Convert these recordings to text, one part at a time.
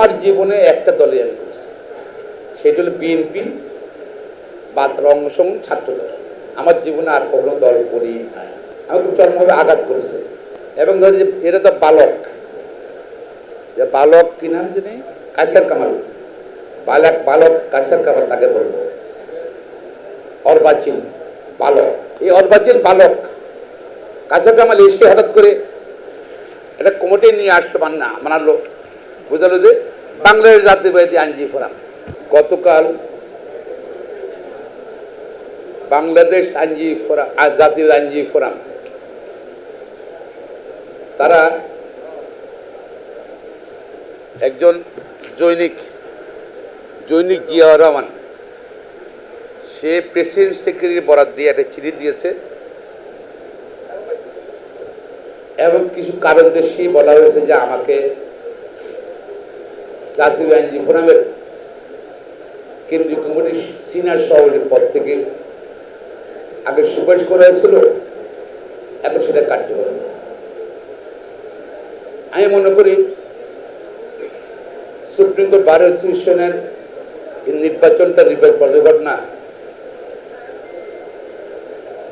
আমার জীবনে একটা দলে আমি করেছি। সেটা হলো বিএনপি বা তার অঙ্গসঙ্গ ছাত্র দল আমার জীবনে আর কখনো দল করি নাই। আমাকে চরমভাবে আঘাত করেছে। এবং ধরি যে এরা তো বালক। যে বালক কি নাম যিনি কাছের কামাল। বালক বালক কাছের কামাল তাকে বলব। অর্বাচীন বালক। এই অর্বাচীন বালক কাছের কামাল এসে হঠাৎ করে একটা কমিটি নিয়ে আসলো মান্না মানালো বোঝালো যে বাংলাদেশ জাতীয়বাদী আইনজীবী ফোরাম। গতকাল বাংলাদেশ আইনজীবী ফোরাম জাতীয় আইনজীবী ফোরাম, তারা একজন জৈনিক জৈনিক জিয়াউর রহমান, সে প্রেসিডেন্ট সেক্রেটারি বরাদ দিয়ে একটা চিঠি দিয়েছে। এবং কিছু কারণ দেশেই বলা হয়েছে যে আমাকে জাতীয় আইনজীবী ফোরামের কেন্দ্রীয় কমিটির সিনিয়র সভাপতির পদ থেকে আগে সুপারিশ করা হয়েছিল এখন সেটা কার্যকর আমি মনে করি সুপ্রিম কোর্ট বার অ্যাসোসিয়েশনের এই নির্বাচনটা নির্বাচন পরিঘটনা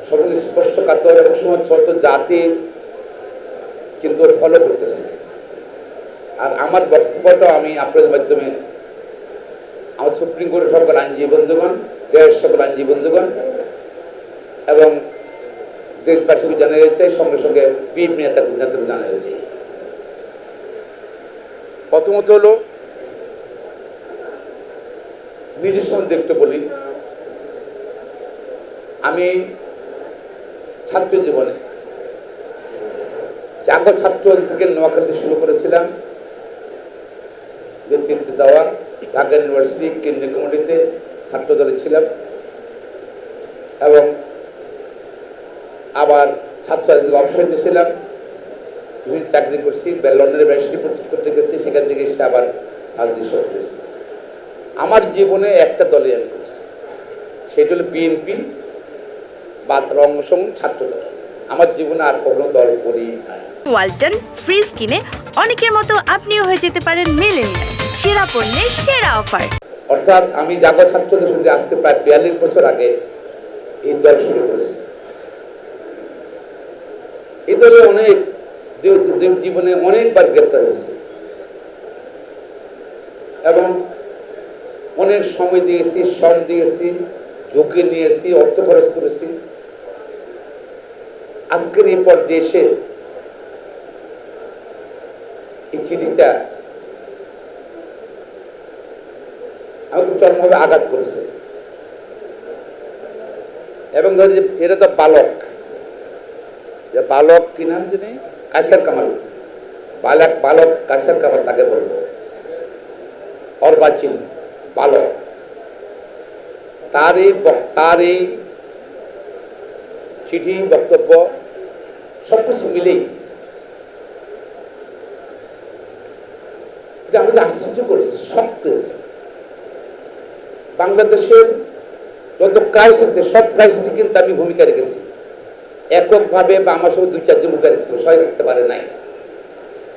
সবগুলি স্পষ্ট কাতর এবং ছোট জাতি কিন্তু ফলো করতেছে। আর আমার বক্তব্যটা আমি আপনাদের মাধ্যমে, আমার সুপ্রিম কোর্টের সকল আইনজীবী বন্ধুগণ দেশের সকল আইনজীবী বন্ধুগণ, এবং দেশবাসীকে জানাতে চাই, সঙ্গে সঙ্গে বিএনপি নেতা নেতাকে জানাতে চাই। প্রথমত হলো, নিজের সম্বন্ধে একটু বলি। আমি ছাত্র জীবনে, জাগো ছাত্র থেকে নোয়াখালীতে শুরু করেছিলাম। নেতৃত্ব দেওয়া ঢাকা ইউনিভার্সিটি কেন্দ্রীয় কমিটিতে ছাত্র দলে ছিলাম এবং আবার ছাত্র রাজনীতি অবসর নিয়েছিলাম। কিছুদিন চাকরি করছি লন্ডনের ব্যবসায়ী করতে গেছি, সেখান থেকে এসে আবার রাজনীতি শুরু করেছি। আমার জীবনে একটা দলে আমি করেছি, সেটা হলো বিএনপি বা তার অঙ্গসঙ্গ ছাত্র দল আমার জীবনে আর কোনো দল করি ওয়ালটন ফ্রিজ কিনে অনেকের মতো আপনিও হয়ে যেতে পারেন মিলেনিয়ার সেরা পণ্যের সেরা অফার। অর্থাৎ আমি জাগো ছাত্রদের সঙ্গে আসতে প্রায় বিয়াল্লিশ বছর আগে এই দল শুরু করেছি। এই দলে অনেক জীবনে অনেকবার গ্রেপ্তার হয়েছে। এবং অনেক সময় দিয়েছি শ্রম দিয়েছি ঝুঁকি নিয়েছি অর্থ খরচ করেছি। আজকের এই পর্যায়ে এসে এই চিঠিটা আমাকে চরমভাবে আঘাত করেছে। এবং ধরি যে এরা তো বালক। যে বালক কি নাম যিনি কাছের কামাল। বালক বালক কাছের কামাল তাকে বলব। অর্বাচীন বালক। তার এই তার এই চিঠি বক্তব্য সব কিছু এটা আমি আশ্চর্য করেছি শখ পেয়েছি। বাংলাদেশের যত ক্রাইসিসে সব ক্রাইসিসে কিন্তু আমি ভূমিকা রেখেছি। এককভাবে বা আমার সঙ্গে দুই, চারজন ভূমিকা রাখতে সবাই রাখতে পারে নাই।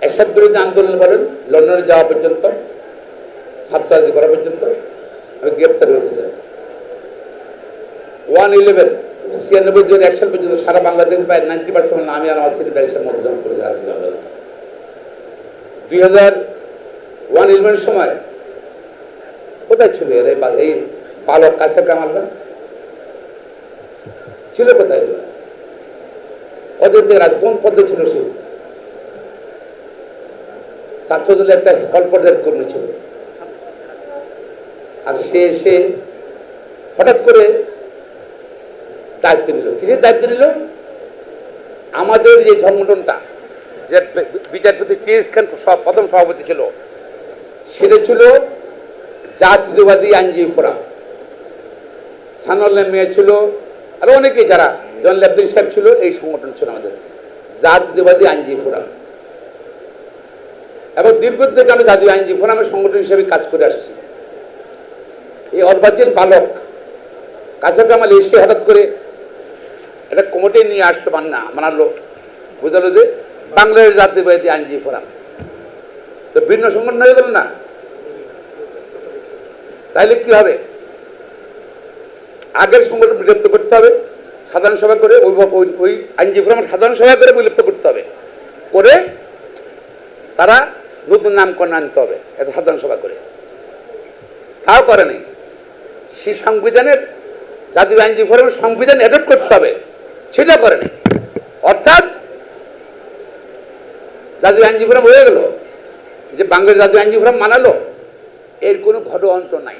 এরশাদ বিরোধী আন্দোলন বলেন, লন্ডনে যাওয়া পর্যন্ত ছাত্রাদি করা পর্যন্ত আমি গ্রেপ্তার হয়েছিলাম। ওয়ান ইলেভেন ছিয়ানব্বই দুই এক সাল পর্যন্ত সারা বাংলাদেশ প্রায় নাইনটি পার্সেন্ট আমি আর আমার সিটি ব্যারিস্টার মতদান করেছি আন্দোলন দুই হাজার ওয়ান ইলেভেনের সময় কোথায় ছিল এর এই বালক কাছের কামালরা ছিল কোথায় কদিন থেকে রাজ কোন পদে ছিল সে? ছাত্রদলের একটা হল পর্যায়ের কর্মী ছিল। আর সে এসে হঠাৎ করে দায়িত্ব নিল। কিসের দায়িত্ব নিল? আমাদের যে সংগঠনটা যে বিচারপতি টিএস খান প্রথম সভাপতি ছিল, সেটা ছিল জাতীয়বাদী আইনজীবী ফোরাম। সানুল্লাহ মেয়ে ছিল, আর অনেকেই যারা, জন লেফটেন্ট সাহেব ছিল, এই সংগঠন ছিল আমাদের, জাতীয়বাদী আইনজীবী ফোরাম। এবং দীর্ঘদিন থেকে আমি জাতীয় আইনজীবী ফোরামের সংগঠন হিসেবে কাজ করে আসছি। এই অর্বাচীন বালক কামাল এসে হঠাৎ করে একটা কমিটি নিয়ে আসলো মান্না মানালো বোঝালো যে বাংলাদেশ জাতীয়বাদী আইনজীবী ফোরাম। তো ভিন্ন সংগঠন হয়ে গেল না? তাহলে কি হবে? আগের সংগঠন বিলুপ্ত করতে হবে, সাধারণ সভা করে ওই ওই- আইনজীবী ফোরামের সাধারণ সভা করে বিলুপ্ত করতে হবে। করে তারা নতুন নামকরণ আনতে হবে এত সাধারণ সভা করে। তাও করে নেই। সেই সংবিধানের জাতীয় আইনজীবী ফোরামের সংবিধান অ্যাডপ্ট করতে হবে। সেটা করে নাই। অর্থাৎ জাতীয় আইনজীবী ফোরাম হয়ে গেল যে বাংলাদেশ জাতীয় আইনজীবী ফোরাম মানালো, এর কোনো ঘটনা নাই।